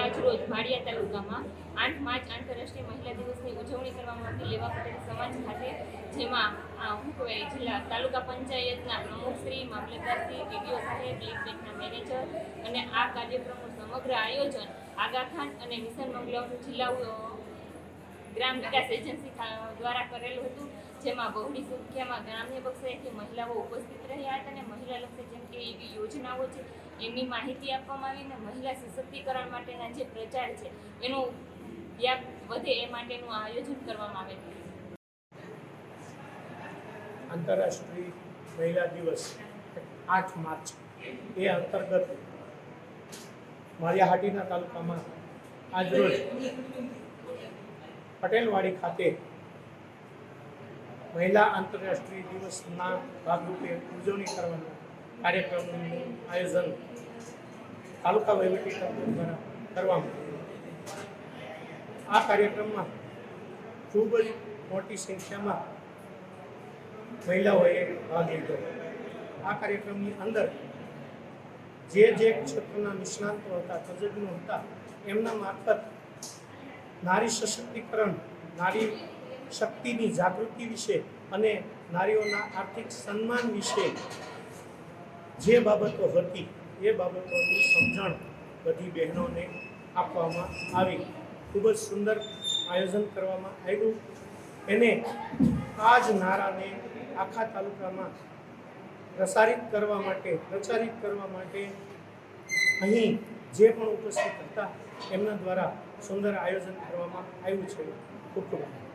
આજ રોજ માળિયા તાલુકામાં આઠ માર્ચ આંતરરાષ્ટ્રીય મહિલા દિવસની ઉજવણી કરવામાં આવતી લેવા પટેલ સમાજ ખાતે, જેમાં શું કહેવાય જિલ્લા તાલુકા પંચાયતના પ્રમુખશ્રી મામલતદારશ્રી ડીડીઓ સાહેબ, લીડ બેંકના મેનેજર અને આ કાર્યક્રમનું સમગ્ર આયોજન આગા ખાન અને મિશન મંગલમ જિલ્લા ગ્રામ વિકાસ એજન્સી દ્વારા કરેલું હતું, જેમાં બહોળી સંખ્યામાં ગ્રામ્ય કક્ષાએથી મહિલાઓ ઉપસ્થિત રહ્યા હતા અને મહિલા લક્ષી જેમ કે એવી યોજનાઓ છે? એની માહિતી આપવામાં આવી મહિલા સશક્તિકરણ માટેના જે પ્રચાર છે, એનો વ્યાપ વધે એ માટેનું આયોજન કરવામાં આવે આંતરરાષ્ટ્રીય મહિલા દિવસ આઠ માર્ચ એ અંતર્ગત માળિયાહાટીના તાલુકામાં આજરોજ પટેલવાડી ખાતે મહિલા આંતરરાષ્ટ્રીય દિવસના ભાગરૂપે ઉજવણી કરવાનો કાર્યક્રમનું આયોજન તાલુકા વહીવટીતંત્ર દ્વારા કરવામાં આ કાર્યક્રમમાં ખૂબ જ મોટી સંખ્યામાં મહિલાઓએ ભાગ લીધો. આ કાર્યક્રમની અંદર જે જે ક્ષેત્રના નિષ્ણાંતો હતા, તજજ્ઞો હતા, એમના મારફત નારી સશક્તિકરણ, નારી શક્તિની જાગૃતિ વિશે અને નારીઓના આર્થિક સન્માન વિશે જે બાબતો હતી એ બાબતોની સમજણ બધી બહેનોને આપવામાં આવી. ખૂબ જ સુંદર આયોજન કરવામાં આવ્યું. એને આ જ નારાને આખા તાલુકામાં પ્રસારિત કરવા માટે, પ્રચારિત કરવા માટે અહીં જે પણ ઉપસ્થિત હતા, એમના દ્વારા સુંદર આયોજન કરવામાં આવ્યું છે. ખૂબ ખૂબ.